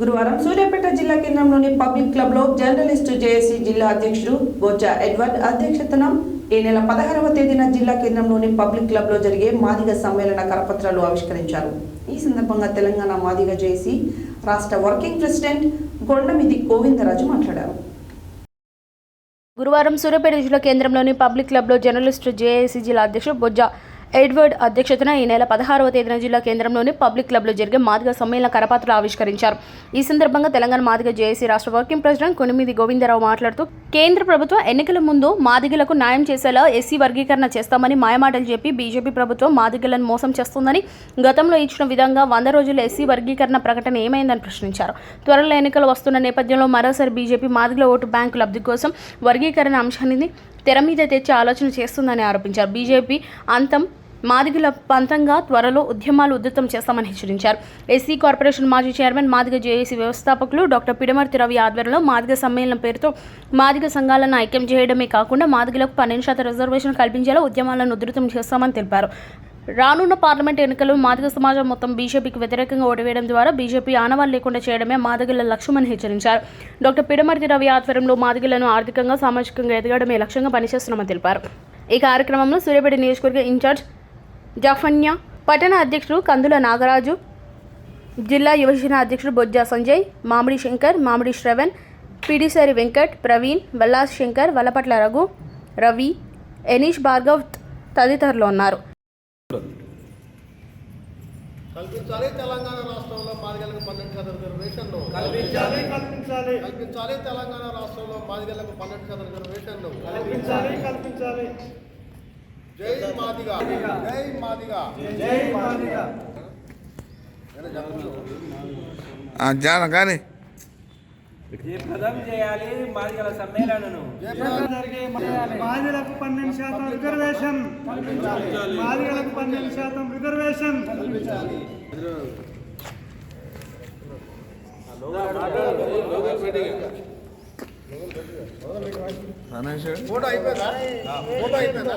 గురువారం సూర్యాపేట జిల్లా కేంద్రంలోని పబ్లిక్ క్లబ్లో జర్నలిస్టు జేఏసీ జిల్లా అధ్యక్షుడు బొజ్జా ఎడ్వర్డ్ అధ్యక్షతన ఈ నెల పదహారవ తేదీన జిల్లా కేంద్రంలోని పబ్లిక్ క్లబ్లో జరిగే మాదిగ సమ్మేళన కరపత్రాలు ఆవిష్కరించారు. ఈ సందర్భంగా తెలంగాణ మాదిగ జేఏసీ రాష్ట్ర వర్కింగ్ ప్రెసిడెంట్ గొండమిది గోవిందరాజు మాట్లాడారు. గురువారం సూర్యాపేట జిల్లా కేంద్రంలోని పబ్లిక్ క్లబ్లో జర్నలిస్టు జేఏసీ జిల్లా అధ్యక్షుడు బొజ్జా ఎడ్వర్డ్ అధ్యక్షతన ఈ నెల పదహారవ తేదీన జిల్లా కేంద్రంలోని పబ్లిక్ క్లబ్లో జరిగే మాదిగ సమ్మేళన కరపాత్ర ఆవిష్కరించారు. ఈ సందర్భంగా తెలంగాణ మాదిగ జేఏసీ రాష్ట్ర వర్కింగ్ ప్రెసిడెంట్ కొనిమిది గోవిందరావు మాట్లాడుతూ కేంద్ర ప్రభుత్వం ఎన్నికల ముందు మాదిగలకు న్యాయం చేసేలా ఎస్సీ వర్గీకరణ చేస్తామని మాయమాటలు చెప్పి బీజేపీ ప్రభుత్వం మాదిగలను మోసం చేస్తుందని గతంలో ఇచ్చిన విధంగా వంద రోజుల ఎస్సీ వర్గీకరణ ప్రకటన ఏమైందని ప్రశ్నించారు. త్వరలో ఎన్నికలు వస్తున్న నేపథ్యంలో మరోసారి బీజేపీ మాదిగల ఓటు బ్యాంకు లబ్ధి కోసం వర్గీకరణ అంశాన్ని తెర మీద తెచ్చే ఆలోచన చేస్తుందని ఆరోపించారు. బీజేపీ అంతం మాదిగల పంతంగా త్వరలో ఉద్యమాలు ఉధృతం చేస్తామని హెచ్చరించారు. ఎస్సీ కార్పొరేషన్ మాజీ చైర్మన్ మాదిగ జేఏసీ వ్యవస్థాపకులు డాక్టర్ పిడమర్తి రవి ఆధ్వర్యంలో మాదిగ సమ్మేళనం పేరుతో మాదిగ సంఘాలను ఐక్యం చేయడమే కాకుండా మాదిగలకు పన్నెండు శాతం రిజర్వేషన్ కల్పించేలా ఉద్యమాలను ఉధృతం చేస్తామని తెలిపారు. రానున్న పార్లమెంట్ ఎన్నికల్లో మాదిగ సమాజం మొత్తం బీజేపీకి వ్యతిరేకంగా ఓటువేయడం ద్వారా బీజేపీ ఆనవాళ్ళు లేకుండా చేయడమే మాదిగల లక్ష్యమని హెచ్చరించారు. డాక్టర్ పిడమర్తి రవి ఆధ్వర్యంలో మాదిగలను ఆర్థికంగా సామాజికంగా ఎదగడమే లక్ష్యంగా పనిచేస్తున్నామని తెలిపారు. ఈ కార్యక్రమంలో సూర్యాపేట నియోజకవర్గ ఇన్ఛార్జ్ జాఫన్య పట్టణ అధ్యక్షుడు కందుల నాగరాజు జిల్లా యువజన అధ్యక్షుడు బొజ్జా సంజయ్ మామిడి శంకర్ మామిడి శ్రవణ్ పిడిసారి వెంకట్ ప్రవీణ్ వల్లాస్ శంకర్ వల్లపట్ల రఘు రవి ఎనీష్ భార్గవ్ తదితరులు ఉన్నారు. కల్పించాలి తెలంగాణ రాష్ట్రంలో మాదిగలకు పన్నెండు శాతం రిజర్వేషన్లు కల్పించాలి. కల్పించాలి. కల్పించాలి తెలంగాణ రాష్ట్రంలో మాదిగలకు పన్నెండు శాతం రిజర్వేషన్లు కల్పించాలి కల్పించాలి. జై మాదిగా. జై మాదిగా. జై మాదిగా. ఆ, జాన కానీ జయప్రదం చేయాలి మాదిగల సమ్మేళనను. జరిగే మాదిలకు పన్నెండు శాతం రిజర్వేషన్. మాదిగలకు పన్నెండు శాతం రిజర్వేషన్. ఫోటో అయిపోయిందా? ఫోటో అయిపోయిందా?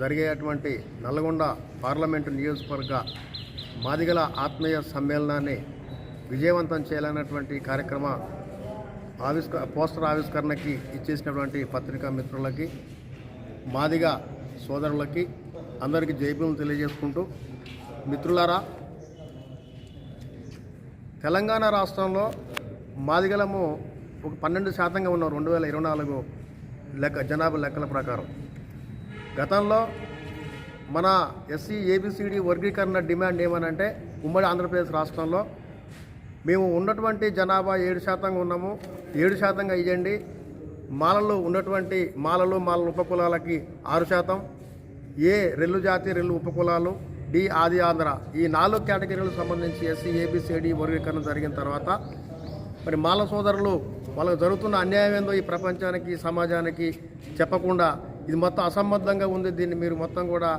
జరిగేటువంటి నల్గొండ పార్లమెంటు నియోజకవర్గ మాదిగల ఆత్మీయ సమ్మేళనాన్ని విజయవంతం చేయాలన్నటువంటి కార్యక్రమ ఆవిష్క పోస్టర్ ఆవిష్కరణకి ఇచ్చేసినటువంటి పత్రికా మిత్రులకి మాదిగ సోదరులకి అందరికీ జైబులను తెలియజేసుకుంటూ మిత్రులారా తెలంగాణ రాష్ట్రంలో మాదిగలము ఒక పన్నెండు శాతంగా ఉన్నారు రెండు వేల ఇరవై నాలుగు లెక్క జనాభా లెక్కల ప్రకారం. గతంలో మన ఎస్సీ ఏబిసిడి వర్గీకరణ డిమాండ్ ఏమనంటే ఉమ్మడి ఆంధ్రప్రదేశ్ రాష్ట్రంలో మేము ఉన్నటువంటి జనాభా ఏడు శాతంగా ఉన్నాము. ఏడు శాతంగా ఇవ్వండి మాలలు ఉన్నటువంటి మాలలు మాలల ఉపకులాలకి ఆరు శాతం. ఏ రెల్లు జాతి రెల్లు ఉపకులాలు డి ఆది ఆంధ్ర. ఈ నాలుగు కేటగిరీలకు సంబంధించి ఎస్సీ ఏబిసిడి వర్గీకరణ జరిగిన తర్వాత మరి మాల సోదరులు వాళ్ళకు జరుగుతున్న అన్యాయం ఏందో ఈ ప్రపంచానికి సమాజానికి చెప్పకుండా ఇది మొత్తం అసంబద్ధంగా ఉంది. దీన్ని మీరు మొత్తం కూడా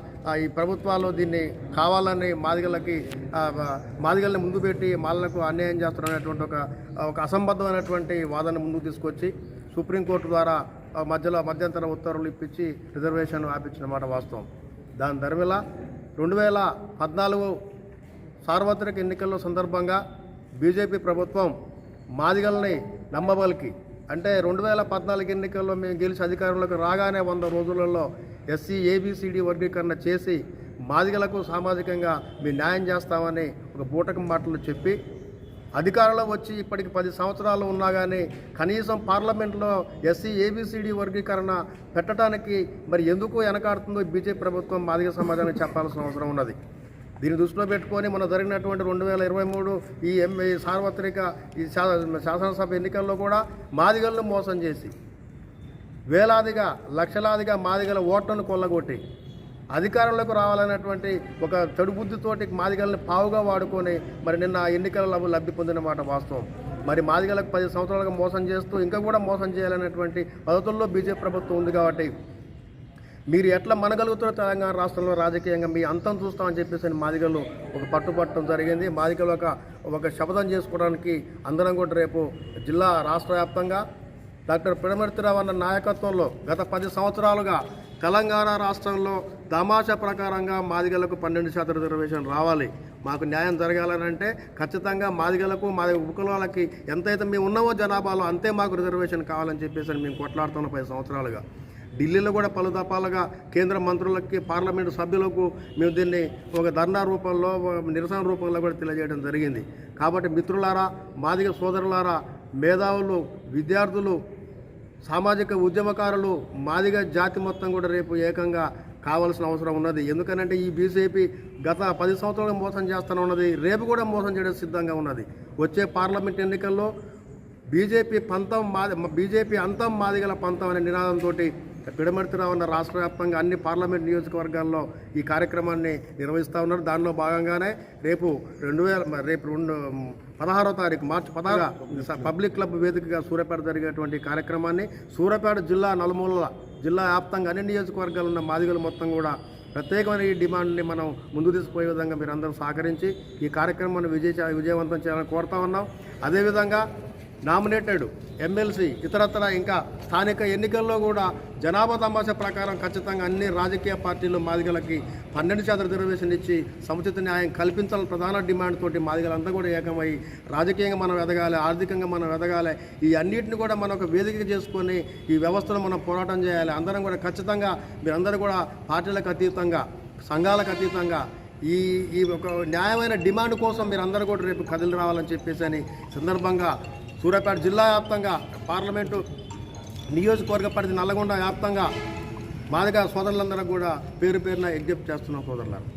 ఈ ప్రభుత్వాలు దీన్ని కావాలని మాదిగలకి మాదిగల్ని ముందు పెట్టి మాలకు అన్యాయం చేస్తున్నటువంటి ఒక ఒక అసంబద్ధమైనటువంటి వాదన ముందుకు తీసుకొచ్చి సుప్రీంకోర్టు ద్వారా మధ్యలో మధ్యంతర ఉత్తర్వులు ఇప్పించి రిజర్వేషన్ ఆపించిన మాట వాస్తవం. దాని ధర్మిలా రెండు వేల పద్నాలుగు సార్వత్రిక ఎన్నికల సందర్భంగా బీజేపీ ప్రభుత్వం మాదిగల్ని నమ్మబలికి అంటే రెండు వేల పద్నాలుగు ఎన్నికల్లో మేము గెలిచి అధికారంలోకి రాగానే వంద రోజులలో ఎస్సీ ఏబిసిడి వర్గీకరణ చేసి మాదిగలకు సామాజికంగా మీ న్యాయం చేస్తామని ఒక బూటకం మాటలు చెప్పి అధికారంలో వచ్చి ఇప్పటికి పది సంవత్సరాలు ఉన్నా కానీ కనీసం పార్లమెంట్లో ఎస్సీ ఏబిసిడి వర్గీకరణ పెట్టడానికి మరి ఎందుకు వెనకాడుతుందో బీజేపీ ప్రభుత్వం మాదిగ సమాజానికి చెప్పాల్సిన అవసరం ఉన్నది. దీన్ని దృష్టిలో పెట్టుకొని మన జరిగినటువంటి రెండు వేల ఇరవై మూడు ఈ ఎం సార్వత్రిక ఈ శాసనసభ ఎన్నికల్లో కూడా మాదిగలను మోసం చేసి వేలాదిగా లక్షలాదిగా మాదిగల ఓట్లను కొల్లగొట్టి అధికారంలోకి రావాలన్నటువంటి ఒక చెడు బుద్ధితోటి మాదిగల్ని పావుగా వాడుకొని మరి నిన్న ఎన్నికల లబ్ధి లబ్ధి పొందిన మాట వాస్తవం. మరి మాదిగలకు పది సంవత్సరాలుగా మోసం చేస్తూ ఇంకా కూడా మోసం చేయాలనేటువంటి పద్ధతుల్లో బీజేపీ ప్రభుత్వం ఉంది కాబట్టి మీరు ఎట్లా మనగలుగుతారో తెలంగాణ రాష్ట్రంలో రాజకీయంగా? మీ అంతం చూస్తామని చెప్పేసి మాదిగలు ఒక పట్టుపట్టడం జరిగింది. మాదిగలు ఒక ఒక శపథం చేసుకోవడానికి అందరం కూడా రేపు జిల్లా రాష్ట్ర వ్యాప్తంగా డాక్టర్ పిడమర్తిరావు అన్న నాయకత్వంలో గత పది సంవత్సరాలుగా తెలంగాణ రాష్ట్రంలో తమాషా ప్రకారంగా మాదిగలకు పన్నెండు శాతం రిజర్వేషన్ రావాలి. మాకు న్యాయం జరగాలనంటే ఖచ్చితంగా మాదిగలకు మాది ఉపకులాలకి ఎంతైతే మేము ఉన్నామో జనాభాలో అంతే మాకు రిజర్వేషన్ కావాలని చెప్పేసి మేము కొట్లాడుతున్నాం పది సంవత్సరాలుగా. ఢిల్లీలో కూడా పలు దఫాలుగా కేంద్ర మంత్రులకి పార్లమెంటు సభ్యులకు మేము దీన్ని ఒక ధర్నా రూపంలో నిరసన రూపంలో కూడా తెలియజేయడం జరిగింది. కాబట్టి మిత్రులారా మాదిగ సోదరులారా మేధావులు విద్యార్థులు సామాజిక ఉద్యమకారులు మాదిగ జాతి మొత్తం కూడా రేపు ఏకంగా కావాల్సిన అవసరం ఉన్నది. ఎందుకనంటే ఈ బీజేపీ గత పది సంవత్సరాలు మోసం చేస్తూనే ఉన్నది. రేపు కూడా మోసం చేయడం సిద్ధంగా ఉన్నది. వచ్చే పార్లమెంట్ ఎన్నికల్లో బీజేపీ పంతం మాది బీజేపీ అంతం మాదిగల పంతం అనే నినాదంతో పిడమర్తిరావు ఉన్న రాష్ట్ర వ్యాప్తంగా అన్ని పార్లమెంట్ నియోజకవర్గాల్లో ఈ కార్యక్రమాన్ని నిర్వహిస్తూ ఉన్నారు. దానిలో భాగంగానే రేపు రెండు వేల రేపు రెండు పదహారో తారీఖు మార్చి పదహారు పబ్లిక్ క్లబ్ వేదికగా సూర్యాపేట జరిగేటువంటి కార్యక్రమాన్ని సూర్యాపేట జిల్లా నలుమూలల జిల్లా వ్యాప్తంగా అన్ని నియోజకవర్గాలు ఉన్న మాదిగలు మొత్తం కూడా ప్రత్యేకమైన ఈ డిమాండ్ని మనం ముందు తీసుకుపోయే విధంగా మీరు అందరూ సహకరించి ఈ కార్యక్రమాన్ని విజయ విజయవంతం చేయాలని కోరుతా ఉన్నాం. అదేవిధంగా నామినేటెడ్ ఎమ్మెల్సీ ఇతరత్ర ఇంకా స్థానిక ఎన్నికల్లో కూడా జనాభా తమాషా ప్రకారం ఖచ్చితంగా అన్ని రాజకీయ పార్టీలు మాదిగలకి పన్నెండు శాతం రిజర్వేషన్ ఇచ్చి సముచిత న్యాయం కల్పించాలని ప్రధాన డిమాండ్ తోటి మాదిగలంతా కూడా ఏకమై రాజకీయంగా మనం ఎదగాలి ఆర్థికంగా మనం ఎదగాలి ఈ అన్నిటిని కూడా మనం ఒక వేదిక చేసుకొని ఈ వ్యవస్థను మనం పోరాటం చేయాలి. అందరం కూడా ఖచ్చితంగా మీరందరూ కూడా పార్టీలకు అతీతంగా సంఘాలకు అతీతంగా ఈ ఈ ఒక న్యాయమైన డిమాండ్ కోసం మీరు అందరూ కూడా రేపు కదిలి రావాలని చెప్పేసి అని సందర్భంగా సూర్యాపేట జిల్లా వ్యాప్తంగా పార్లమెంటు నియోజకవర్గ పరిధి నల్లగొండ వ్యాప్తంగా మాదిగా సోదరులందరూ కూడా పేరు పేరున ఎగ్జిప్ట్ చేస్తున్నాం సోదరులారు.